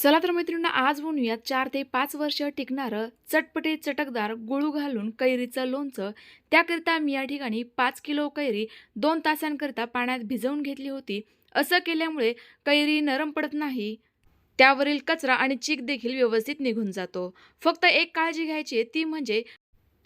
चला तर मैत्रिणींना आज बनवूयात चार ते पाच वर्ष टिकणारं चटपटे चटकदार गुळू घालून कैरीचं लोणचं. त्याकरिता मी या ठिकाणी पाच किलो कैरी दोन तासांकरिता पाण्यात भिजवून घेतली होती. असं केल्यामुळे कैरी नरम पडत नाही. त्यावरील कचरा आणि चीक देखील व्यवस्थित निघून जातो. फक्त एक काळजी घ्यायची ती म्हणजे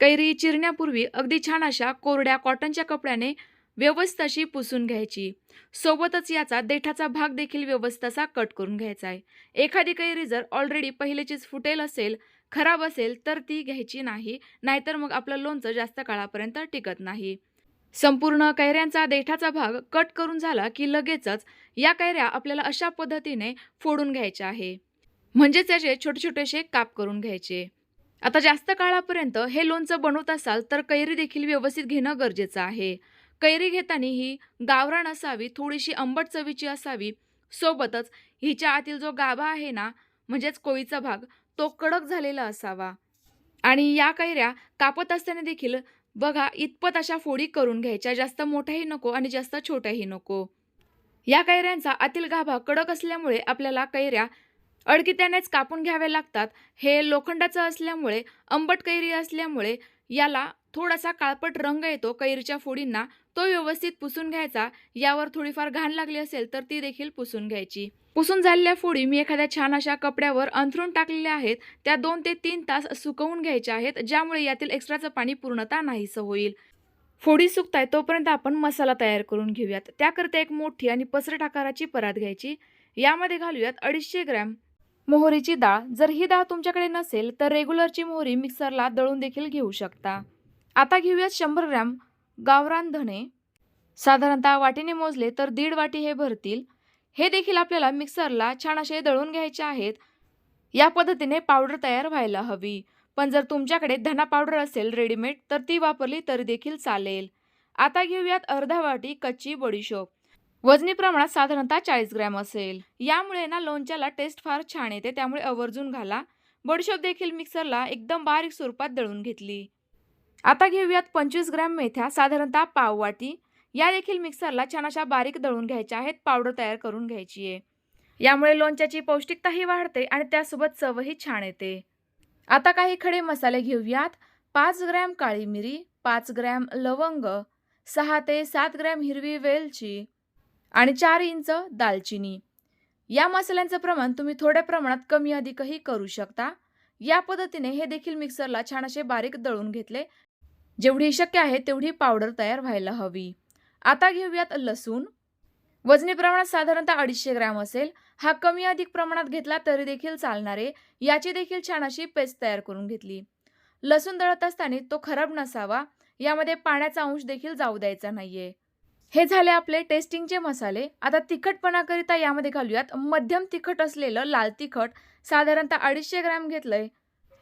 कैरी चिरण्यापूर्वी अगदी छान अशा कोरड्या कॉटनच्या कपड्याने व्यवस्थित अशी पुसून घ्यायची. सोबतच याचा देठाचा भाग देखील व्यवस्थाचा कट करून घ्यायचा आहे. एखादी कैरी जर ऑलरेडी पहिलेचीच फुटेल असेल खराब असेल तर ती घ्यायची नाही. नाहीतर मग आपलं लोणचं जास्त काळापर्यंत टिकत नाही. संपूर्ण कैऱ्यांचा देठाचा भाग कट करून झाला की लगेचच या कैऱ्या आपल्याला अशा पद्धतीने फोडून घ्यायच्या आहे. म्हणजेच त्याचे छोटे छोटेसे काप करून घ्यायचे. आता जास्त काळापर्यंत हे लोणचं बनवत असाल तर कैरी देखील व्यवस्थित घेणं गरजेचं आहे. कैरी घेताना ही गावरान असावी थोडीशी आंबट चवीची असावी. सोबतच हिच्या आतील जो गाभा आहे ना म्हणजेच कोळीचा भाग तो कडक झालेला असावा. आणि या कैऱ्या कापत असताना देखील बघा इतपत अशा फोडी करून घ्यायच्या. जास्त मोठ्याही नको आणि जास्त छोट्याही नको. या कैऱ्यांचा आतील गाभा कडक असल्यामुळे आपल्याला कैऱ्या अडकित्यानेच कापून घ्याव्या लागतात. हे लोखंडाचं असल्यामुळे आंबट कैरी असल्यामुळे याला थोडासा काळपट रंग येतो कैरीच्या फोडींना. तो व्यवस्थित पुसून घ्यायचा. यावर थोडीफार घाण लागली असेल तर ती देखील पुसून घ्यायची. पुसून झालेल्या फोडी मी एखाद्या छान अशा कपड्यावर अंथरून टाकलेल्या आहेत. त्या दोन ते तीन तास सुकवून घ्यायच्या आहेत ज्यामुळे यातील एक्स्ट्राचं पाणी पूर्णतः नाहीसं होईल. फोडी सुकताय तोपर्यंत आपण मसाला तयार करून घेऊयात. त्याकरता एक मोठी आणि पसरट आकाराची परात घ्यायची. यामध्ये घालूयात अडीचशे ग्रॅम मोहरीची डाळ. जर ही डाळ तुमच्याकडे नसेल तर रेग्युलरची मोहरी मिक्सरला दळून देखील घेऊ शकता. आता घेऊयात शंभर ग्रॅम गावरान धणे. साधारणतः वाटीने मोजले तर दीड वाटी हे भरतील. हे देखील आपल्याला मिक्सरला छान असे दळून घ्यायचे आहेत. या पद्धतीने पावडर तयार व्हायला हवी. पण जर तुमच्याकडे धना पावडर असेल रेडीमेड तर ती वापरली तरी देखील चालेल. आता घेऊयात अर्धा वाटी कच्ची बडीशोप. वजनी प्रमाणात साधारणतः चाळीस ग्रॅम असेल. यामुळे ना लोणच्याला टेस्ट फार छान येते त्यामुळे आवर्जून घाला. बडीशोप देखील मिक्सरला एकदम बारीक स्वरूपात दळून घेतली. आता घेऊयात पंचवीस ग्रॅम मेथ्या साधारणतः पाववाटी या देखील मिक्सरला छान अशा बारीक दळून घ्यायच्या आहेत पावडर तयार करून घ्यायची आहे यामुळे लोणच्याची पौष्टिकताही वाढते आणि त्यासोबत चवही छान येते. आता काही खडे मसाले घेऊयात. पाच ग्रॅम काळी मिरी पाच ग्रॅम लवंग सहा ते सात ग्रॅम हिरवी वेलची आणि चार इंच दालचिनी. या मसाल्यांचं प्रमाण तुम्ही थोड्या प्रमाणात कमी अधिकही करू शकता. या पद्धतीने हे देखील मिक्सरला छान असे बारीक दळून घेतले जेवढी शक्य आहे तेवढी पावडर तयार व्हायला हवी. आता घेऊयात लसूण. वजनी प्रमाणात साधारणतः अडीचशे ग्रॅम असेल. हा कमी अधिक प्रमाणात घेतला तरी देखील चालणारे याची देखील छान अशी पेस्ट तयार करून घेतली. लसूण दळत असताना तो खराब नसावा यामध्ये पाण्याचा अंश देखील जाऊ द्यायचा नाहीये. हे झाले आपले टेस्टिंगचे मसाले. आता तिखटपणाकरिता यामध्ये घालूयात मध्यम तिखट असलेलं लाल तिखट. साधारणतः अडीचशे ग्रॅम घेतलंय.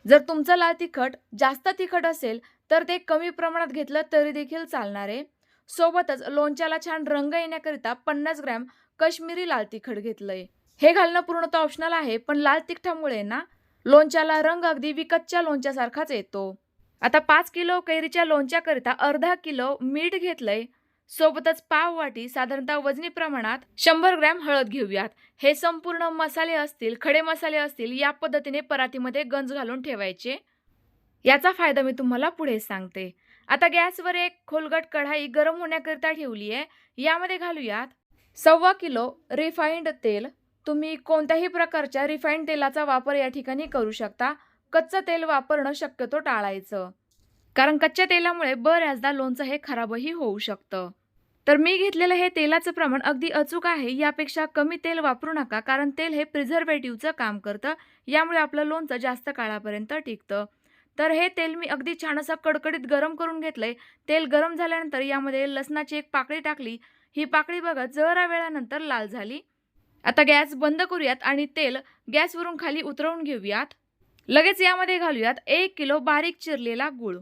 जर तुमचं लाल तिखट जास्त तिखट असेल तर ते कमी प्रमाणात घेतलं तरी देखील चालणार आहे. सोबतच लोणच्याला छान रंग येण्याकरिता पन्नास ग्रॅम कश्मीरी लाल तिखट घेतलंय. हे घालणं पूर्णतः ऑप्शनल आहे पण लाल तिखटामुळे ना लोणच्याला रंग अगदी विकतच्या लोणच्यासारखाच येतो. आता पाच किलो कैरीच्या लोणच्याकरिता अर्धा किलो मीठ घेतलंय. सोबतच पाव वाटी साधारणतः वजनी प्रमाणात शंभर ग्रॅम हळद घेऊयात. हे संपूर्ण मसाले असतील खडे मसाले असतील या पद्धतीने परातीमध्ये गंज घालून ठेवायचे. याचा फायदा मी तुम्हाला पुढे सांगते. आता गॅसवर एक खोलगट कढाई गरम होण्याकरिता ठेवली आहे. यामध्ये घालूयात सव्वा किलो रिफाईंड तेल. तुम्ही कोणत्याही प्रकारच्या रिफाईंड तेलाचा वापर या ठिकाणी करू शकता. कच्चं तेल वापरणं शक्यतो टाळायचं. कारण कच्च्या तेलामुळे बऱ्याचदा लोणचं हे खराबही होऊ शकतं. तर मी घेतलेलं हे तेलाचं प्रमाण अगदी अचूक आहे. यापेक्षा कमी तेल वापरू नका. कारण तेल हे प्रिझर्वेटिव्हचं काम करतं. यामुळे आपलं लोणचं जास्त काळापर्यंत टिकतं. तर हे तेल मी अगदी छान असं कडकडीत गरम करून घेतलंय. तेल गरम झाल्यानंतर यामध्ये लसणाची एक पाकळी टाकली. ही पाकळी बघा जरा वेळानंतर लाल झाली. आता गॅस बंद करूयात आणि तेल गॅसवरून खाली उतरवून घेऊयात. लगेच यामध्ये घालूयात एक किलो बारीक चिरलेला गूळ.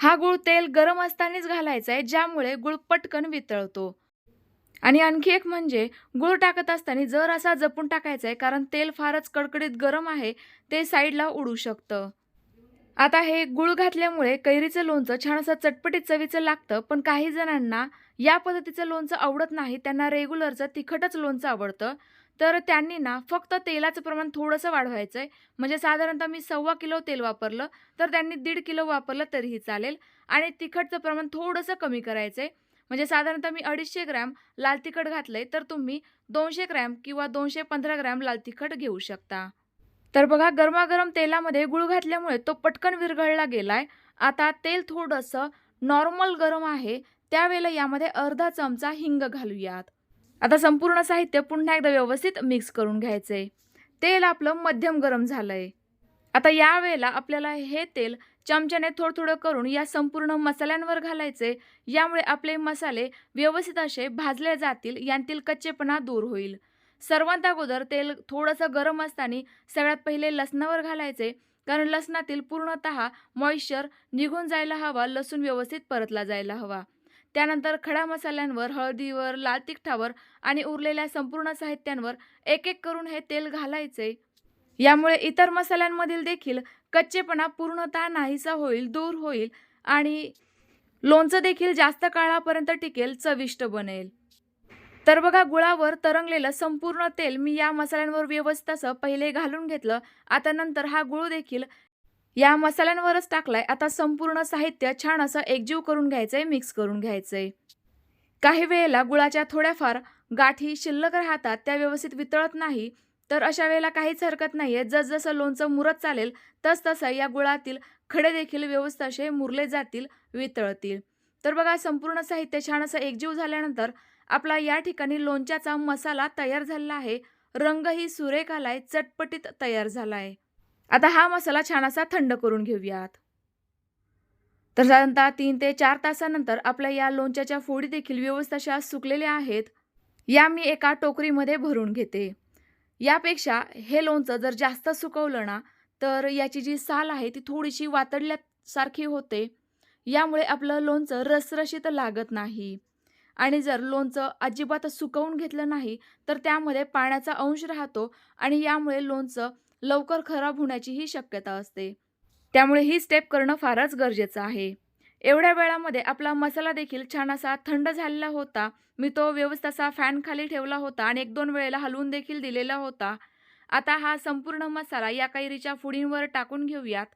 हा गूळ तेल गरम असतानाच घालायचा आहे ज्यामुळे गूळ पटकन वितळतो. आणि आणखी एक म्हणजे गूळ टाकत असताना जर असा जपून टाकायचा आहे कारण तेल फारच कडकडीत गरम आहे ते साईडला उडू शकतं. आता हे गुळ घातल्यामुळे कैरीचं लोणचं छान असं चटपटीत चवीचं लागतं पण काही जणांना या पद्धतीचं लोणचं आवडत नाही. त्यांना रेग्युलरचं तिखटच लोणचं आवडतं. तर त्यांनी ना फक्त तेलाचं प्रमाण थोडंसं वाढवायचं आहे म्हणजे साधारणतः मी सव्वा किलो तेल वापरलं तर त्यांनी दीड किलो वापरलं तरीही चालेल. आणि तिखटचं प्रमाण थोडंसं कमी करायचं आहे म्हणजे साधारणतः मी अडीचशे ग्रॅम लाल तिखट घातलं आहे तर तुम्ही दोनशे ग्रॅम किंवा दोनशे पंधरा ग्रॅम लाल तिखट घेऊ शकता. तर बघा गरमागरम तेलामध्ये गुळ घातल्यामुळे तो पटकन विरघळला गेलाय. आता तेल थोडंसं नॉर्मल गरम आहे. त्यावेळेला यामध्ये अर्धा चमचा हिंग घालूयात. आता संपूर्ण साहित्य पुन्हा एकदा व्यवस्थित मिक्स करून घ्यायचंय तेल आपलं मध्यम गरम झालंय. आता यावेळेला आपल्याला हे तेल चमच्याने थोडं थोडं करून या संपूर्ण मसाल्यांवर घालायचे. यामुळे आपले मसाले व्यवस्थित असे भाजले जातील यांतील कच्चेपणा दूर होईल. सर्वात अगोदर तेल थोडंसं गरम असताना सगळ्यात पहिले लसणावर घालायचे. कारण लसणातील पूर्णतः मॉइश्चर निघून जायला हवा लसूण व्यवस्थित परतला जायला हवा. त्यानंतर खडा मसाल्यांवर हळदीवर लाल तिखटावर आणि उरलेल्या संपूर्ण साहित्यांवर एक एक करून हे तेल घालायचे. यामुळे इतर मसाल्यांमधील देखील कच्चेपणा पूर्णतः नाहीसा होईल दूर होईल आणि लोणचं देखील जास्त काळापर्यंत टिकेल चविष्ट बनेल. तर बघा गुळावर तरंगलेलं संपूर्ण तेल मी या मसाल्यांवर व्यवस्थित असं पहिले घालून घेतलं. आता नंतर हा गुळ देखील या मसाल्यांवरच टाकलाय. आता संपूर्ण साहित्य छान असं एकजीव करून घ्यायचंय मिक्स करून घ्यायचंय. काही वेळेला गुळाच्या थोड्याफार गाठी शिल्लक राहतात त्या व्यवस्थित वितळत नाही. तर अशा वेळेला काहीच हरकत नाही आहे जसजसं लोणचं मुरत चालेल तसतसं या गुळातील खडे देखील व्यवस्थित असे मुरले जातील वितळतील. तर बघा संपूर्ण साहित्य छान असं एकजीव झाल्यानंतर आपला या ठिकाणी लोणच्याचा मसाला तयार झालेला आहे. रंगही सुरेख आलाय चटपटीत तयार झालाय. आता हा मसाला छान असा थंड करून घेऊयात. तर साधारणतः तीन ते चार तासानंतर आपल्या या लोणच्याच्या फोडी देखील व्यवस्थित अशा सुकलेल्या आहेत. या मी एका टोकरीमध्ये भरून घेते. यापेक्षा हे लोणचं जर जास्त सुकवलं ना तर याची जी साल आहे ती थोडीशी वातडल्यासारखी होते. यामुळे आपलं लोणचं रसरशीत लागत नाही. आणि जर लोणचं अजिबात सुकवून घेतलं नाही तर त्यामध्ये पाण्याचा अंश राहतो आणि यामुळे लोणचं लवकर खराब होण्याचीही शक्यता असते. त्यामुळे ही स्टेप करणं फारच गरजेचं आहे. एवढ्या वेळामध्ये आपला मसाला देखील छान असा थंड झालेला होता. मी तो व्यवस्थित असा फॅन खाली ठेवला होता आणि एक दोन वेळेला हलवून देखील दिलेला होता. आता हा संपूर्ण मसाला या कैरीच्या फुडींवर टाकून घेऊयात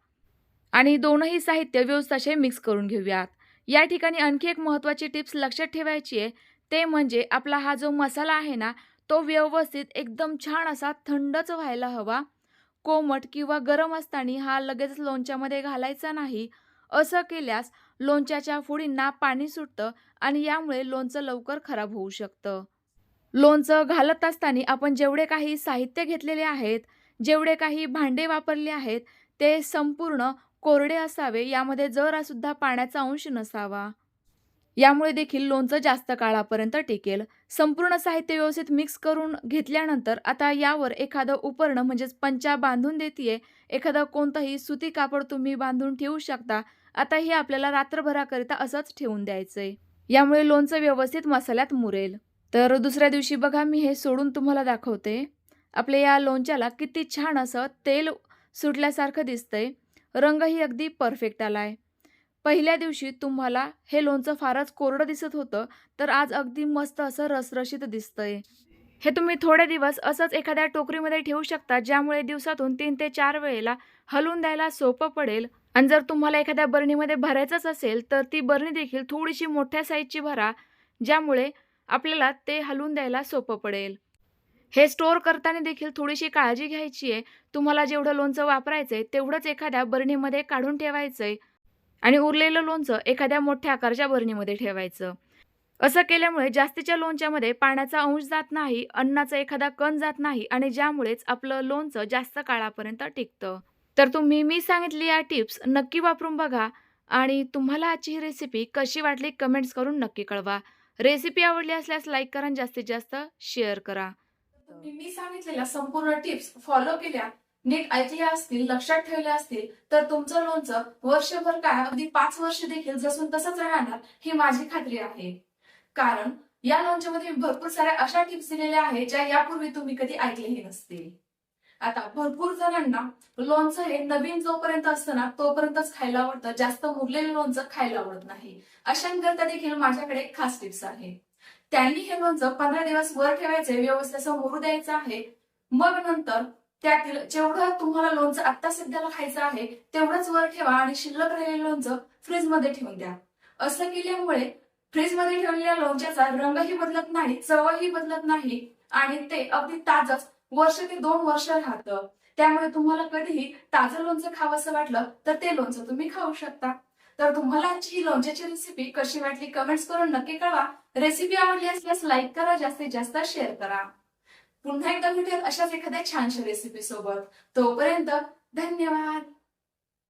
आणि दोनही साहित्य व्यवस्थित मिक्स करून घेऊयात. या ठिकाणी आणखी एक महत्त्वाची टिप्स लक्षात ठेवायची आहे. ते म्हणजे आपला हा जो मसाला आहे ना तो व्यवस्थित एकदम छान असा थंडच व्हायला हवा. कोमट किंवा गरम असताना हा लगेच लोणच्यामध्ये घालायचा नाही. असं केल्यास लोणच्याच्या फुडींना पाणी सुटतं आणि यामुळे लोणचं लवकर खराब होऊ शकतं. लोणचं घालत असताना आपण जेवढे काही साहित्य घेतलेले आहेत जेवढे काही भांडे वापरले आहेत ते संपूर्ण कोरडे असावे यामध्ये जरा सुद्धा पाण्याचा अंश नसावा. यामुळे देखील लोणचं जास्त काळापर्यंत टिकेल. संपूर्ण साहित्य व्यवस्थित मिक्स करून घेतल्यानंतर आता यावर एखादं उपरणं म्हणजेच पंचा बांधून देते एखादं कोणतंही सुती कापड तुम्ही बांधून ठेवू शकता. आता हे आपल्याला रात्रभराकरिता असंच ठेवून द्यायचंय. यामुळे लोणचं व्यवस्थित मसाल्यात मुरेल. तर दुसऱ्या दिवशी बघा मी हे सोडून तुम्हाला दाखवते. आपल्या या लोणच्याला किती छान असं तेल सुटल्यासारखं दिसतंय. रंगही अगदी परफेक्ट आलाय. पहिल्या दिवशी तुम्हाला हे लोणचं फारच कोरडं दिसत होतं तर आज अगदी मस्त असं रसरशीत दिसतंय. हे तुम्ही थोडे दिवस असंच एखाद्या टोकरीमध्ये ठेवू शकता ज्यामुळे दिवसातून तीन ते चार वेळेला हलवून द्यायला सोपं पडेल. आणि जर तुम्हाला एखाद्या बरणीमध्ये भरायचंच असेल तर ती बरणी देखील थोडीशी मोठ्या साईजची भरा ज्यामुळे आपल्याला ते हलवून द्यायला सोपं पडेल. हे स्टोअर करताना देखील थोडीशी काळजी घ्यायची आहे. तुम्हाला जेवढं लोणचं वापरायचंय तेवढंच एखाद्या बरणीमध्ये काढून ठेवायचंय. आणि उरलेलं लोणचं एखाद्या मोठ्या आकारच्या बरणीमध्ये ठेवायचं. असं केल्यामुळे जास्तीच्या लोणच्यामध्ये पाण्याचा अंश जात नाही अन्नाचा एखादा कण जात नाही आणि ज्यामुळेच आपलं लोणचं जास्त काळापर्यंत टिकतं. तर तुम्ही मी सांगितली या टिप्स नक्की वापरून बघा आणि तुम्हाला आजची ही रेसिपी कशी वाटली कमेंट्स करून नक्की कळवा. रेसिपी आवडली असल्यास लाईक करा आणि जास्तीत जास्त शेअर करा. तुम्ही मी सांगितलेल्या संपूर्ण टिप्स फॉलो केल्या. नीट ऐकल्या असतील लक्षात ठेवल्या असतील तर तुमचं लोणचं वर्षभर काय अगदी पाच वर्ष देखील जसून तसंच राहणार ही माझी खात्री आहे. कारण या लोणच्यामध्ये भरपूर साऱ्या अशा टिप्स दिलेल्या आहेत ज्या यापूर्वी तुम्ही कधी ऐकलेही नसतील. आता भरपूर जणांना लोणचं हे नवीन जोपर्यंत असतं ना तोपर्यंतच खायला आवडतं. जास्त मुरलेलं लोणचं खायला आवडत नाही. अशांकरता देखील माझ्याकडे खास टिप्स आहे. त्यांनी हे लोणचं पंधरा दिवस वर ठेवायचे व्यवस्थित असं मुरू द्यायचं आहे. मग नंतर त्यातील जेवढं तुम्हाला लोणचं आता सध्याला खायचं आहे तेवढंच वर ठेवा आणि शिल्लक राहिलेलं लोणचं फ्रीजमध्ये ठेवून द्या. असं केल्यामुळे फ्रीजमध्ये ठेवलेल्या लोणच्याचा रंगही बदलत नाही चवही बदलत नाही आणि ते अगदी ताजच वर्ष ते दोन वर्ष राहतं. त्यामुळे तुम्हाला कधीही ताजं लोणचं खावंसं वाटलं तर ते लोणचं तुम्ही खाऊ शकता. तर तुम्हाला आजची ही लोणच्याची रेसिपी कशी वाटली कमेंट्स करून नक्की कळवा. रेसिपी आवडली असल्यास लाईक करा जास्तीत जास्त शेअर करा. पुन्हा एकदा भेटूयात अशाच एखाद्या छानशा रेसिपी सोबत. तोपर्यंत धन्यवाद.